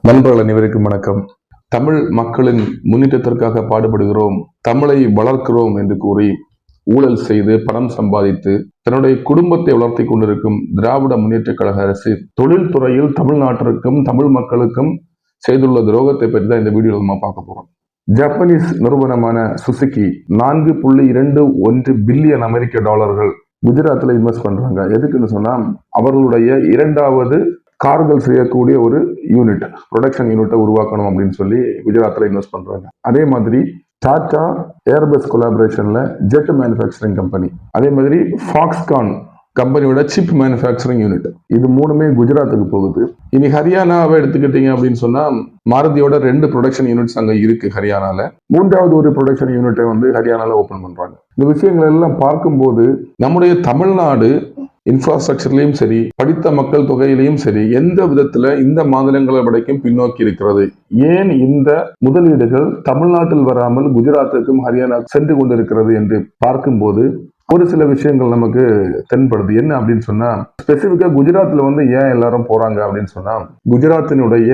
நண்பர்கள் அனைவருக்கும் வணக்கம். தமிழ் மக்களின் முன்னேற்றத்திற்காக பாடுபடுகிறோம் தமிழை வளர்க்கிறோம் என்று கூறி ஊழல் செய்து பணம் சம்பாதித்து தன்னுடைய குடும்பத்தை வளர்த்தி கொண்டிருக்கும் திராவிட முன்னேற்ற கழக அரசு தொழில்துறையில் தமிழ்நாட்டிற்கும் தமிழ் மக்களுக்கும் செய்துள்ள துரோகத்தை பற்றி தான் இந்த வீடியோவில் நம்ம பார்க்க போறோம். ஜப்பனீஸ் நிறுவனமான சுசுகி நான்கு புள்ளி இரண்டு ஒன்று பில்லியன் அமெரிக்க டாலர்கள் குஜராத்தில் இன்வெஸ்ட் பண்றாங்க. எதுக்குன்னு சொன்னா அவர்களுடைய இரண்டாவது கார்கள் செய்யக்கூடிய ஒரு யூனிட் ப்ரொடக்ஷன் யூனிட்டை உருவாக்கணும் அப்படின்னு சொல்லி குஜராத்தில் இன்வெஸ்ட் பண்றாங்க. அதே மாதிரி டாடா ஏர்பஸ் கொலாபரேஷன்ல ஜெட் மேனுஃபேக்சரிங் கம்பெனி அதே மாதிரி ஃபாக்ஸ்கான் கம்பெனியோட சிப் மேனுஃபேக்சரிங் யூனிட் இது மூணுமே குஜராத்துக்கு போகுது. இனி ஹரியானாவை எடுத்துக்கிட்டீங்க அப்படின்னு சொன்னா மாருதியோட ரெண்டு ப்ரொடக்ஷன் யூனிட்ஸ் அங்கே இருக்கு ஹரியானால. மூன்றாவது ஒரு ப்ரொடக்ஷன் யூனிட்டை வந்து ஹரியானால ஓபன் பண்றாங்க. இந்த விஷயங்கள் எல்லாம் பார்க்கும்போது நம்முடைய தமிழ்நாடு இன்ஃப்ராஸ்ட்ரக்சர்லையும் சரி படித்த மக்கள் தொகையிலையும் சரி எந்த விதத்துல இந்த மாநிலங்களை விடைக்கும் பின்னோக்கி இருக்கிறது? ஏன் இந்த முதலீடுகள் தமிழ்நாட்டில் வராமல் குஜராத்துக்கும் ஹரியானா சென்று கொண்டிருக்கிறது என்று பார்க்கும்போது ஒரு சில விஷயங்கள் நமக்கு தென்படுது. என்ன அப்படின்னு சொன்னா ஸ்பெசிபிக்கா குஜராத்ல வந்து ஏன் எல்லாரும் போறாங்க அப்படின்னு சொன்னா குஜராத்தினுடைய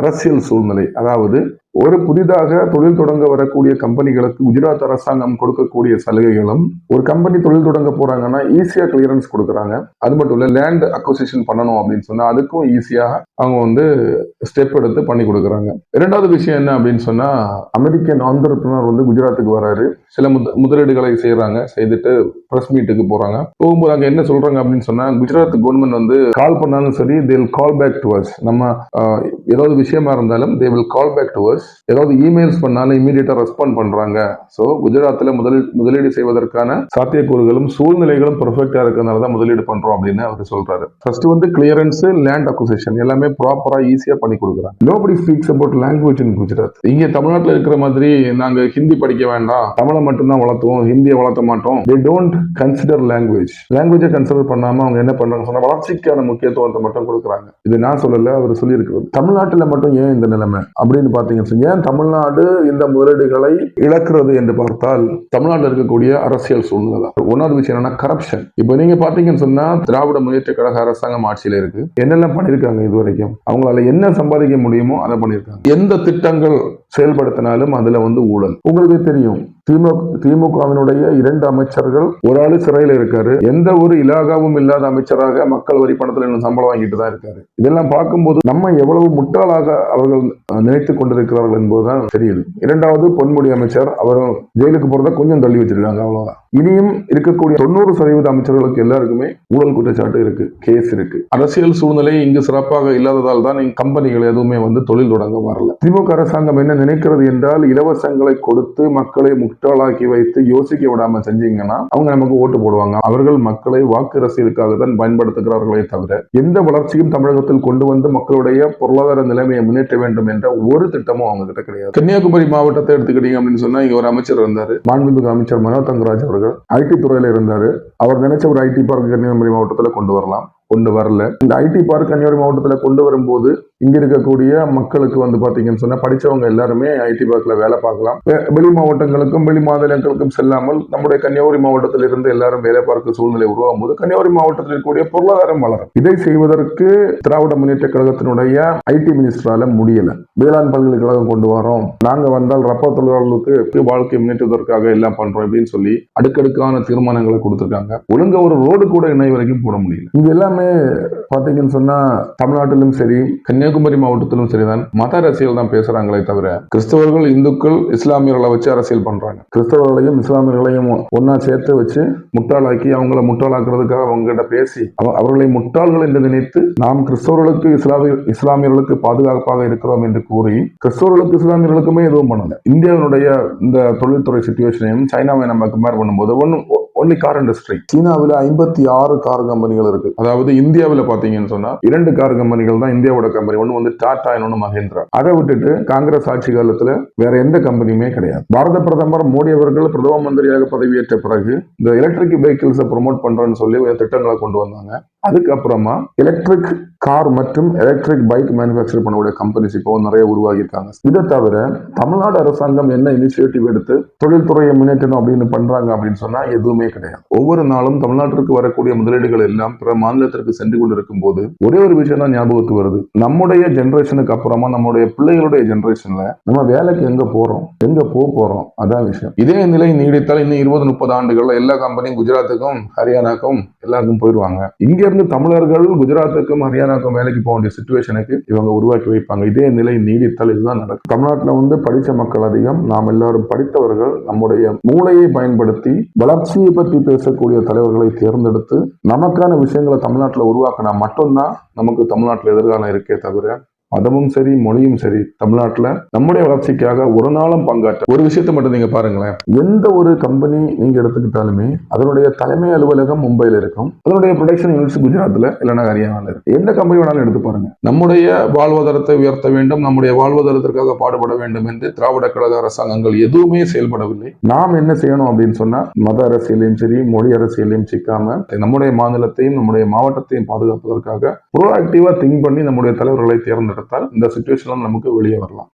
அரசியல் சூழ்நிலை அதாவது ஒரு புதிதாக தொழில் தொடங்க வரக்கூடிய கம்பெனிகளுக்கு குஜராத் அரசாங்கம் கொடுக்கக்கூடிய சலுகைகளும் ஒரு கம்பெனி தொழில் தொடங்க போறாங்கன்னா ஈஸியா கிளியரன்ஸ் கொடுக்குறாங்க. அது மட்டும் இல்ல லேண்ட் அக்வசிஷன் பண்ணணும் அப்படின்னு சொன்னா அதுக்கும் ஈஸியா அவங்க வந்து ஸ்டெப் எடுத்து பண்ணி கொடுக்குறாங்க. இரண்டாவது விஷயம் என்ன அப்படின்னு சொன்னா அமெரிக்கன் ஆண்டர்பிரினர் வந்து குஜராத்துக்கு வராரு. சில முத முதலீடுகளை செய்யறாங்க செய்துட்டு பிரஸ் மீட்டுக்கு போறாங்க. போகும்போது அங்க என்ன சொல்றாங்க அப்படின்னு சொன்னா குஜராத் கவர்மெண்ட் வந்து கால் பண்ணாலும் சரி they will call back to us நம்ம ஏதாவது விஷயமா இருந்தாலும் they will call back to us ஏதாவது இமெயில்ஸ் பண்ணாலும் இமீடியட்டா ரெஸ்பாண்ட் பண்றாங்க. ஸோ குஜராத்தில் முதலீடு முதலீடு செய்வதற்கான சாத்தியக்கூறுகளும் சூழ்நிலைகளும் பெர்ஃபெக்டா இருக்கிறதுனால தான் முதலீடு பண்றோம் அப்படின்னு அவர் சொல்றாரு. ஃபர்ஸ்ட் வந்து கிளியரன்ஸ் லேண்ட் அக்கோசேஷன் எல்லாமே ப்ராப்பரா ஈஸியா பண்ணி கொடுக்குறாங்க. Nobody speaks about language in Gujarat இங்க தமிழ்நாட்டில் இருக்கிற மாதிரி நாங்க ஹிந்தி படிக்க வேண்டாம். தமிழை மட்டும்தான் வளர்த்துவோம். ஹிந்தியை வளர்த்த மாட்டோம். தே டோன்ட் கன்சிடர் லாங்குவேஜ் லாங்குவேஜை கன்சிடர் பண்ணாம அவங்க என்ன பண்றாங்க சொன்னா வளர்ச்சிக்கான முக்கியத்துவத்தை மட்டும் கொடுக்குறாங்க. இது நான் சொல்லல அவர் சொல்லியிருக்கிறது. தமிழ்நாட்டில் மட்டும் ஏன் இந்த நிலைமை? அப்படின்னு பார்த்தீங்கன்னு இருந்துச்சு. ஏன் தமிழ்நாடு இந்த முதலீடுகளை இழக்கிறது என்று பார்த்தால் தமிழ்நாட்டில் இருக்கக்கூடிய அரசியல் சூழ்நிலை தான். ஒன்றாவது விஷயம் என்னன்னா கரப்ஷன் இப்போ நீங்க பாத்தீங்கன்னு சொன்னா திராவிட முன்னேற்ற கழக அரசாங்கம் ஆட்சியில இருக்கு. என்னெல்லாம் பண்ணியிருக்காங்க இது வரைக்கும்? அவங்களால என்ன சம்பாதிக்க முடியுமோ அதை பண்ணியிருக்காங்க. எந்த திட்டங்கள் செயல்படுத்தினாலும் அதுல வந்து ஊழல். உங்களுக்கு தெரியும் திமுக திமுகவினுடைய இரண்டு அமைச்சர்கள் ஒரு ஆளு சிறையில இருக்காரு. எந்த ஒரு இலாகாவும் இல்லாத அமைச்சராக மக்கள் வரி பணத்தில் இன்னும் சம்பளம் வாங்கிட்டு தான் இருக்காரு. இதெல்லாம் பார்க்கும்போது நம்ம எவ்வளவு முட்டாளாக அவர்கள் நினைத்துக் கொண்டிருக்கிறார்கள் என்பதுதான் தெரியுது. இரண்டாவது பொன்முடி அமைச்சர் அவரும் ஜெயிலுக்கு போறத கொஞ்சம் தள்ளி வச்சிருக்காங்க அவ்வளவுதான். இனியும் இருக்கக்கூடிய தொண்ணூறு சதவீத அமைச்சர்களுக்கு எல்லாருக்குமே ஊழல் குற்றச்சாட்டு இருக்கு கேஸ் இருக்கு. அரசியல் சூழ்நிலை இங்கு சிறப்பாக இல்லாததால் தான் கம்பெனிகள் எதுவுமே வந்து தொழில் தொடங்க வரல. திமுக அரசாங்கம் என்ன நினைக்கிறது என்றால் இலவசங்களை கொடுத்து மக்களை முட்டாளாக்கி வைத்து யோசிக்க விடாம செஞ்சீங்கன்னா அவங்க நமக்கு ஓட்டு போடுவாங்க. அவர்கள் மக்களை வாக்கு அரசியலுக்காக தான் பயன்படுத்துகிறார்களே தவிர எந்த வளர்ச்சியும் தமிழகத்தில் கொண்டு வந்து மக்களுடைய பொருளாதார நிலைமையை முன்னேற்ற வேண்டும் என்ற ஒரு திட்டமும் அவங்க கிட்ட கிடையாது. கன்னியாகுமரி மாவட்டத்தை எடுத்துக்கிட்டீங்க அப்படின்னு சொன்னா இங்க ஒரு அமைச்சர் இருந்தாரு. மாண்புமிகு அமைச்சர் மனோ தங்கராஜ் அவர்கள் ஐடி துறையில இருந்தாரு. அவர் நினைச்ச ஒரு ஐடி பார்க் கன்னியாகுமரி மாவட்டத்துல கொண்டு வரலாம். கொண்டு வரல. இந்த ஐடி பார்க் கன்னியாகுமரி மாவட்டத்துல கொண்டு வரும்போது இங்க இருக்கக்கூடிய மக்களுக்கு வந்து பாத்தீங்கன்னு சொன்னா படிச்சவங்க எல்லாருமே ஐடி பார்க்ல வேலை பார்க்கலாம். வெ- வெளி மாவட்டங்களுக்கும் வெளி மாநிலங்களுக்கும் செல்லாமல் நம்முடைய கன்னியாகுமரி மாவட்டத்தில் இருந்து எல்லாரும் வேலை பார்க்க சூழ்நிலை உருவாகும் போது கன்னியாகுமரி மாவட்டத்தில் இருக்கக்கூடிய பொருளாதாரம் வளரும். இதை செய்வதற்கு திராவிட முன்னேற்ற கழகத்தினுடைய ஐடி மினிஸ்டரால முடியல. வேளாண் பல்கலைக்கழகம் கொண்டு வரோம். நாங்க வந்தால் ரப்ப தொழிலாளர்களுக்கு வாழ்க்கை முன்னேற்றத்திற்காக எல்லாம் பண்றோம் அப்படின்னு சொல்லி அடுக்கடுக்கான தீர்மானங்களை கொடுத்துருக்காங்க. ஒழுங்க ஒரு ரோடு கூட இணை வரைக்கும் போட முடியல. இது எல்லாமே பாத்தீங்கன்னு சொன்னா தமிழ்நாட்டிலும் சரி கன்னியாகுமரி மாவட்டத்திலும் சரிதான். மத அரசியல் தான் பேசுறாங்களே தவிர கிறிஸ்தவர்கள் இந்துக்கள் இஸ்லாமியர்களை வச்சு அரசியல் பண்றாங்க. கிறிஸ்தவர்களையும் இஸ்லாமியர்களையும் ஒன்னா சேர்த்து வச்சு முட்டாளாக்கி அவங்கள முட்டாளாக்குறதுக்காக அவங்க கிட்ட பேசி அவர்களை முட்டாள்கள் என்று நினைத்து நாம் கிறிஸ்தவர்களுக்கு இஸ்லாமிய இஸ்லாமியர்களுக்கு பாதுகாப்பாக இருக்கிறோம் என்று கூறி கிறிஸ்தவர்களுக்கு இஸ்லாமியர்களுக்குமே எதுவும் பண்ணல. இந்தியாவினுடைய இந்த தொழில்துறை சுச்சுவேஷனையும் சைனாவை நம்ம கம்பேர் பண்ணும்போது ஒன்னும் ஒன்லி கார் இண்டஸ்ட்ரி சீனாவில் ஐம்பத்தி ஆறு கார் கம்பெனிகள் இருக்கு. அதாவது இந்தியாவில் பாத்தீங்கன்னு சொன்னா இரண்டு கார் கம்பெனிகள் தான் இந்தியாவோட கம்பெனி ஒன்று வந்து டாடா இன்னொன்று மஹேந்திரா அதை விட்டுட்டு காங்கிரஸ் ஆட்சி காலத்தில் வேற எந்த கம்பெனியுமே கிடையாது. பாரத பிரதமர் மோடி அவர்கள் பிரதம மந்திரியாக பதவியேற்ற பிறகு இந்த எலக்ட்ரிக் வெஹிக்கிள்ஸை ப்ரொமோட் பண்றேன்னு சொல்லி திட்டங்களை கொண்டு வந்தாங்க. அதுக்கப்புறமா எலக்ட்ரிக் கார் மற்றும் எலக்ட்ரிக் பைக் மேனுஃபேக்சர் பண்ணக்கூடிய கம்பெனிஸ் இப்போ நிறைய உருவாகியிருக்காங்க. இதை தவிர தமிழ்நாடு அரசாங்கம் என்ன இனிஷியேட்டிவ் எடுத்து தொழில்துறையை முன்னேற்றணும் அப்படின்னு பண்றாங்க அப்படின்னு சொன்னா எதுவுமே கிடையாது. ஒவ்வொரு நாளும் தமிழ்நாட்டிற்கு வரக்கூடிய முதலீடுகள் எல்லாம் பிற மாநிலத்திற்கு சென்று கொண்டிருக்கும் போது ஒரே ஒரு விஷயம் தான் ஞாபகத்துக்கு வருது. நம்முடைய ஜென்ரேஷனுக்கு அப்புறமா நம்முடைய பிள்ளைகளுடைய ஜென்ரேஷன்ல நம்ம வேலைக்கு எங்க போறோம்? எங்க போக போறோம்? அதான் விஷயம். இதே நிலை நீடித்தால் இன்னும் இருபது முப்பது ஆண்டுகள்ல எல்லா கம்பெனியும் குஜராத்துக்கும் ஹரியானாக்கும் எல்லாருக்கும் போயிடுவாங்க. இங்க இருந்து தமிழர்கள் குஜராத்துக்கும் ஹரியானாக்கும் வேலைக்கு போக வேண்டிய சுச்சுவேஷனுக்கு இவங்க உருவாக்கி வைப்பாங்க. இதே நிலை நீடித்தால் இதுதான் நடக்கும். தமிழ்நாட்டில் வந்து படித்த மக்கள் அதிகம். நாம் எல்லாரும் படித்தவர்கள். நம்முடைய மூளையை பயன்படுத்தி வளர்ச்சியை பற்றி பேசக்கூடிய தலைவர்களை தேர்ந்தெடுத்து நமக்கான விஷயங்களை தமிழ்நாட்டில் உருவாக்கினா மட்டும்தான் நமக்கு தமிழ்நாட்டில் எதிர்காலம் இருக்கே தவிர மதமும் சரி மொழியும் சரி தமிழ்நாட்டில் நம்முடைய வளர்ச்சிக்காக ஒரு நாளும் பங்காற்ற ஒரு விஷயத்தை மட்டும் நீங்க பாருங்களேன். எந்த ஒரு கம்பெனி நீங்க எடுத்துக்கிட்டாலுமே அதனுடைய தலைமை அலுவலகம் மும்பையில் இருக்கும். அதனுடைய ப்ரொடக்ஷன் யூனிட்ஸ் குஜராத்தில் இல்லைன்னா ஹரியானாவில் இருக்கு. எந்த கம்பெனி வேணாலும் எடுத்து பாருங்க. நம்முடைய வாழ்வாதாரத்தை உயர்த்த வேண்டும் நம்முடைய வாழ்வாதாரத்திற்காக பாடுபட வேண்டும் என்று திராவிட கழக அரசாங்கங்கள் எதுவுமே செயல்படவில்லை. நாம் என்ன செய்யணும் அப்படின்னு சொன்னா மத அரசியலையும் சரி மொழி அரசியலையும் சிக்காம நம்முடைய மாநிலத்தையும் நம்முடைய மாவட்டத்தையும் பாதுகாப்பதற்காக ப்ரோஆக்டிவா திங்க் பண்ணி நம்முடைய தலைவர்களை கொடுத்தால் இந்த சுச்சுவேஷன்ல நமக்கு வெளியே வரலாம்.